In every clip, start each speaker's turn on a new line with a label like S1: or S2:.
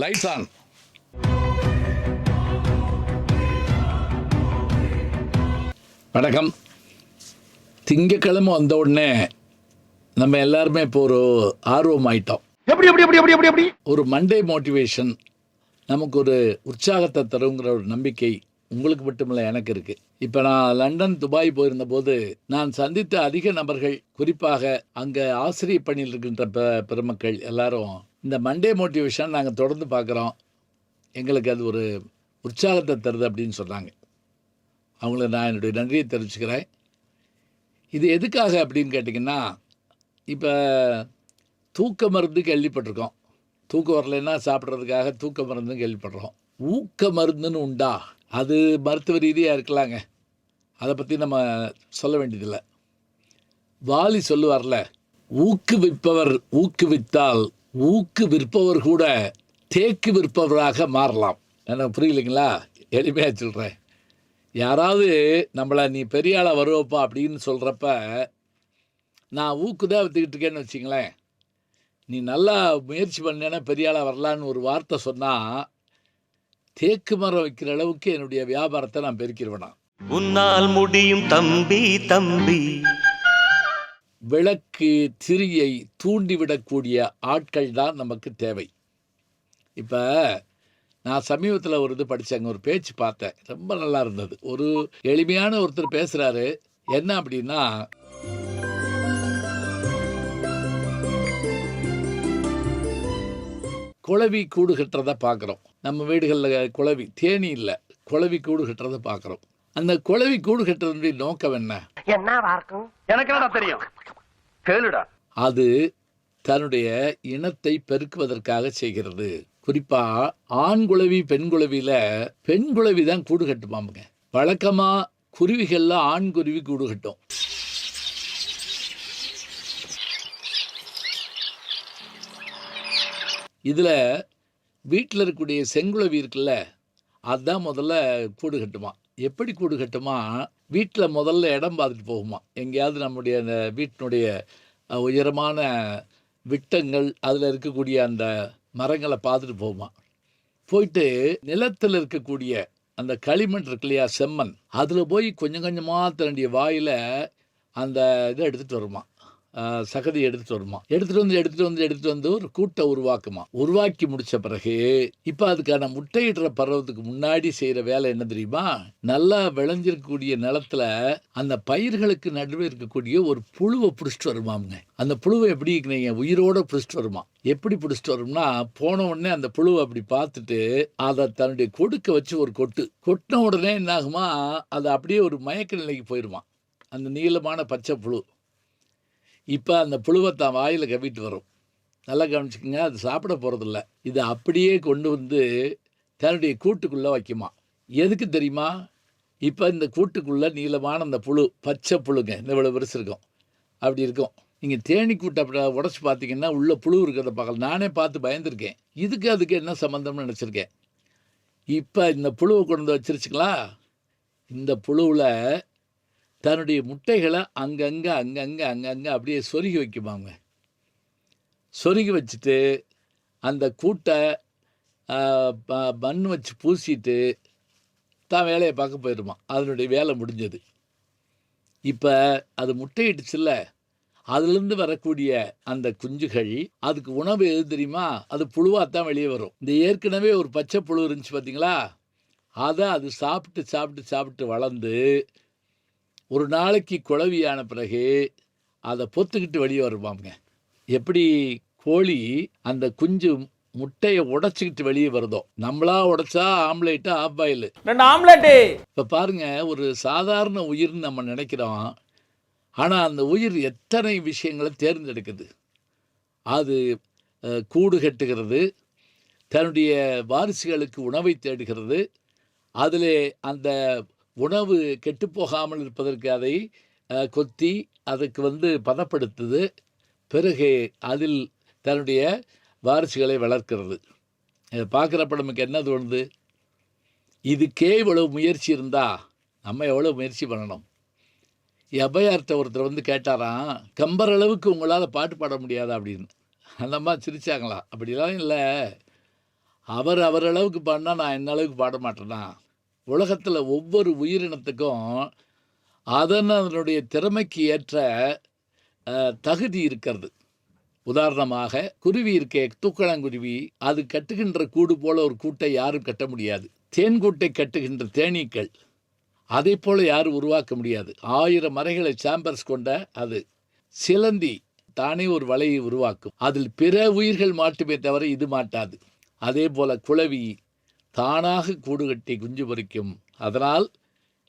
S1: Lights on வணக்கம். திங்கக்கிழமை வந்த உடனே நம்ம எல்லாருமே இப்போ ஒரு ஆர்வம் ஆயிட்டோம்.
S2: எப்படி எப்படி எப்படி எப்படி எப்படி எப்படி?
S1: ஒரு மண்டே மோட்டிவேஷன் நமக்கு ஒரு உற்சாகத்தை தருங்கிற ஒரு நம்பிக்கை உங்களுக்கு மட்டுமில்ல எனக்கு இருக்கு. இப்போ நான் லண்டன் துபாய் போயிருந்த போது நான் சந்தித்த அதிக நபர்கள் குறிப்பாக அங்கே ஆசிரியர் பணியில் இருக்கின்ற பெ பெருமக்கள் எல்லாரும் இந்த மண்டே மோட்டிவேஷன் நாங்கள் தொடர்ந்து பார்க்குறோம். எங்களுக்கு அது ஒரு உற்சாகத்தை தருது அப்படின்னு சொன்னாங்க. அவங்கள நான் என்னுடைய நன்றியை தெரிவிச்சுக்கிறேன். இது எதுக்காக அப்படின்னு கேட்டிங்கன்னா இப்போ தூக்க மருந்து கேள்விப்பட்டிருக்கோம். தூக்கம் வரலைன்னா சாப்பிட்றதுக்காக தூக்க மருந்து கேள்விப்படுறோம். ஊக்க மருந்துன்னு உண்டா? அது மருத்துவ ரீதியாக இருக்கலாங்க. அதை பற்றி நம்ம சொல்ல வேண்டியதில்லை. வாலி சொல்லுவார்ல ஊக்குவிப்பவர் ஊக்குவித்தால் ஊக்கு விற்பவர் கூட தேக்கு விற்பவராக மாறலாம். எனக்கு புரியலைங்களா எளிமையாக சொல்கிறேன் யாராவது நம்மளை நீ பெரிய ஆளாக வருவப்பா அப்படின்னு சொல்கிறப்ப நான் ஊக்கு தான் விற்றுக்கிட்டு இருக்கேன்னு வச்சிங்களேன் நீ நல்லா முயற்சி பண்ணேன்னா பெரிய ஆளாக வரலான்னு ஒரு வார்த்தை சொன்னால் தேக்கு மரம் வைக்கிற அளவுக்கு என்னுடைய வியாபாரத்தை நான் பெருக்கிடுவேனா?
S3: உன்னால் முடியும் தம்பி தம்பி.
S1: விளக்கு திரியை தூண்டிவிடக்கூடிய ஆட்கள் தான் நமக்கு தேவை. இப்போ நான் சமீபத்தில் ஒரு இது படித்தேங்க ஒரு பேச்சு பார்த்தேன். ரொம்ப நல்லா இருந்தது. ஒரு எளிமையான ஒருத்தர் பேசுகிறாரு என்ன அப்படின்னா குளவி கூடு கட்டுறதை பார்க்குறோம். நம்ம வீடுகளில் குளவி தேனி இல்லை குளவி கூடு கட்டுறதை பார்க்குறோம். அந்த குளவி கூடு கட்டுறதுடைய நோக்கம் என்ன?
S2: எனக்கு என்னடா தெரியும்? கேளுடா.
S1: அது தன்னுடைய இனத்தை பெருக்குவதற்காக செய்கிறது. குறிப்பா ஆண் குளவி பெண் குளவியில பெண் குளவி தான் கூடு கட்டுமாமுங்க. வழக்கமா குருவிகள்ல ஆண் குருவி கூடு கட்டும். இதுல வீட்டில் இருக்கக்கூடிய செங்குளவி இருக்குல்ல அதுதான் முதல்ல கூடு கட்டுமா. எப்படி கூடு கட்டுமா? வீட்டில் முதல்ல இடம் பார்த்துட்டு போகுமா? எங்கேயாவது நம்முடைய அந்த வீட்டினுடைய உயரமான விட்டங்கள் அதில் இருக்கக்கூடிய அந்த மரங்களை பார்த்துட்டு போகுமா? போயிட்டு நிலத்தில் இருக்கக்கூடிய அந்த களிமண் இருக்கு இல்லையா செம்மண் அதில் போய் கொஞ்சம் கொஞ்சமாக தன்னுடைய வாயில் அந்த இதை எடுத்துகிட்டு வருமா? சகதி எடுத்துகிட்டு வருமா? எடுத்துகிட்டு வந்து எடுத்துகிட்டு வந்து எடுத்துகிட்டு வந்து ஒரு கூட்டை உருவாக்குமா? உருவாக்கி முடிச்ச பிறகு இப்போ அதுக்கான முட்டையிடுற பருவத்துக்கு முன்னாடி செய்கிற வேலை என்ன தெரியுமா? நல்லா விளைஞ்சிருக்கக்கூடிய நிலத்துல அந்த பயிர்களுக்கு நடுவே இருக்கக்கூடிய ஒரு புழுவை பிடிச்சிட்டு வருமாங்க அந்த புழுவை எப்படி நீங்கள் உயிரோட பிடிச்சிட்டு வருமா? எப்படி பிடிச்சிட்டு வரும்னா போன உடனே அந்த புழுவை அப்படி பார்த்துட்டு அதை தன்னுடைய கொடுக்க வச்சு ஒரு கொட்டு. கொட்டின உடனே என்ன ஆகுமா அது அப்படியே ஒரு மயக்க நிலைக்கு போயிடுமா அந்த நீளமான பச்சை புழு. இப்போ அந்த புழுவை தான் வாயில் கவிட்டு வரும். நல்லா கவனிச்சுக்கோங்க அது சாப்பிட போகிறதில்ல இதை அப்படியே கொண்டு வந்து தன்னுடைய கூட்டுக்குள்ளே வைக்குமா? எதுக்கு தெரியுமா? இப்போ இந்த கூட்டுக்குள்ளே நீளமான அந்த புழு பச்சை புழுங்க இந்த இவ்வளோ பெருசு இருக்கும். அப்படி இருக்கும். நீங்கள் தேனி கூட்டை அப்படி உடச்சி பார்த்தீங்கன்னா உள்ளே புழு இருக்கிறத பார்க்கல. நானே பார்த்து பயந்துருக்கேன். இதுக்கு அதுக்கு என்ன சம்மந்தம்னு நினச்சிருக்கேன். இப்போ இந்த புழுவை கொண்டு வந்து வச்சிருச்சுங்களா? இந்த புழுவில் தன்னுடைய முட்டைகளை அங்கங்கே அங்கங்கே அங்கங்கே அப்படியே சொருகி வைக்குமாங்க. சொருகி வச்சுட்டு அந்த கூட்டை ப- மண் வச்சு பூசிட்டு தான் வேலையை பார்க்க போயிடுமா. அதனுடைய வேலை முடிஞ்சது. இப்போ அது முட்டையிடுச்சுல்ல. அதுலேருந்து வரக்கூடிய அந்த குஞ்சுகள் அதுக்கு உணவு எது தெரியுமா? அது புழுவாக தான் வெளியே வரும். இந்த ஏற்கனவே ஒரு பச்சை புழு இருந்துச்சு பார்த்தீங்களா? அதை அது சாப்பிட்டு சாப்பிட்டு சாப்பிட்டு வளர்ந்து ஒரு நாளைக்கு குழவியான பிறகு அதை பொத்துக்கிட்டு வெளியே வருவாங்க. எப்படி கோழி அந்த குஞ்சு முட்டையை உடைச்சிக்கிட்டு வெளியே வருதோ? நம்மளா உடைச்சா ஆம்லேட்டு ஆஃப் பாயில்.
S4: ரெண்டு ஆம்லெட்டு.
S1: இப்போ பாருங்க ஒரு சாதாரண உயிர்னு நம்ம நினைக்கிறோம். ஆனால் அந்த உயிர் எத்தனை விஷயங்களை தேர்ந்தெடுக்குது? அது கூடு கட்டுகிறது தன்னுடைய வாரிசுகளுக்கு உணவை தேடுகிறது அதிலே அந்த உணவு கெட்டுப்போகாமல் இருப்பதற்கு அதை கொத்தி அதுக்கு வந்து பதப்படுத்துது. பிறகு அதில் தன்னுடைய வாரிசுகளை வளர்க்கிறது. இதை பார்க்குறப்ப நமக்கு என்ன தோணுது? இதுக்கே இவ்வளவு முயற்சி இருந்தால் நம்ம எவ்வளோ முயற்சி பண்ணணும்? எபையார்ட்ட ஒருத்தர் வந்து கேட்டாராம் கம்பர் அளவுக்கு உங்களால் பாட்டு பாட முடியாதா? அப்படின்னு. அந்த அம்மா சிரிச்சாங்களா அப்படிலாம் இல்லை. அவர் அவரளவுக்கு பாடினா நான் என்ன அளவுக்கு பாட மாட்டேனா? உலகத்தில் ஒவ்வொரு உயிரினத்துக்கும் அதன் அதனுடைய திறமைக்கு ஏற்ற தகுதி இருக்கிறது. உதாரணமாக குருவி இருக்கே தூக்கணங்குருவி அது கட்டுகின்ற கூடு போல ஒரு கூட்டை யாரும் கட்ட முடியாது. தேன் கூட்டை கட்டுகின்ற தேனீக்கள். அதை போல யாரும் உருவாக்க முடியாது. ஆயிரம் மறைகளை சாம்பர்ஸ் கொண்ட அது சிலந்தி தானே ஒரு வலையை உருவாக்கும். அதில் பிற உயிர்கள் மாட்டுமே தவிர இது மாட்டாது. அதே போல குளவி தானாக கூடு கட்டி குஞ்சு பொறிக்கும். அதனால்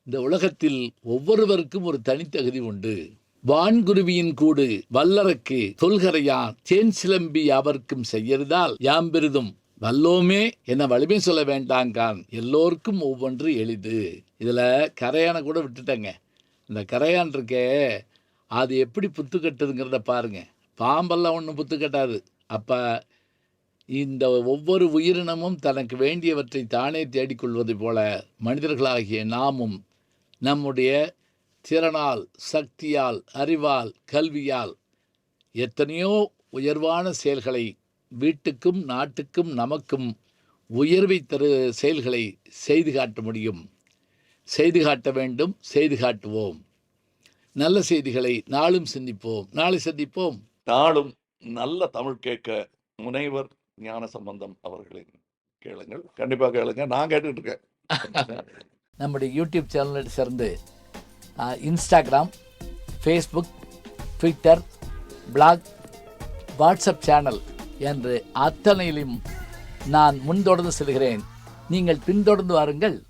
S1: இந்த உலகத்தில் ஒவ்வொருவருக்கும் ஒரு தனித்தகுதி உண்டு. வான்குருவியின் கூடு வல்லரக்கு தொல்கரையான் தேன் சிலம்பி யாவர்க்கும் செய்யறதால் யாம் பெரிதும் வல்லோமே என வலிமை சொல்ல வேண்டாங்கான். எல்லோருக்கும் ஒவ்வொன்று எளிது. இதில் கரையானை கூட விட்டுட்டேங்க. இந்த கரையான் இருக்கே அது எப்படி புத்து கட்டுதுங்கிறத பாருங்க. பாம்பெல்லாம் ஒன்றும் புத்து கட்டாது. அப்போ இந்த ஒவ்வொரு உயிரினமும் தனக்கு வேண்டியவற்றை தானே தேடிக்கொள்வது போல மனிதர்களாகிய நாமும் நம்முடைய திறனால் சக்தியால் அறிவால் கல்வியால் எத்தனையோ உயர்வான செயல்களை வீட்டுக்கும் நாட்டுக்கும் நமக்கும் உயர்வை தரு செயல்களை செய்து காட்ட முடியும். செய்து காட்ட வேண்டும் செய்து காட்டுவோம். நல்ல செய்திகளை நாளும் சிந்திப்போம். நாளை சந்திப்போம்.
S4: நாளும் நல்ல தமிழ் கேட்க முனைவர் ஞான சம்பந்தம் அவர்களின் கேளுங்கள். கண்டிப்பாக கேளுங்க. நான் கேட்டுட்டு இருக்கேன்
S1: நம்முடைய யூடியூப் சேனலை சேர்ந்து Instagram Facebook Twitter blog WhatsApp channel என்று அத்தனையிலும் நான் முன்தொடர்ந்து செல்கிறேன். நீங்கள் பின்தொடர்ந்து வாருங்கள்.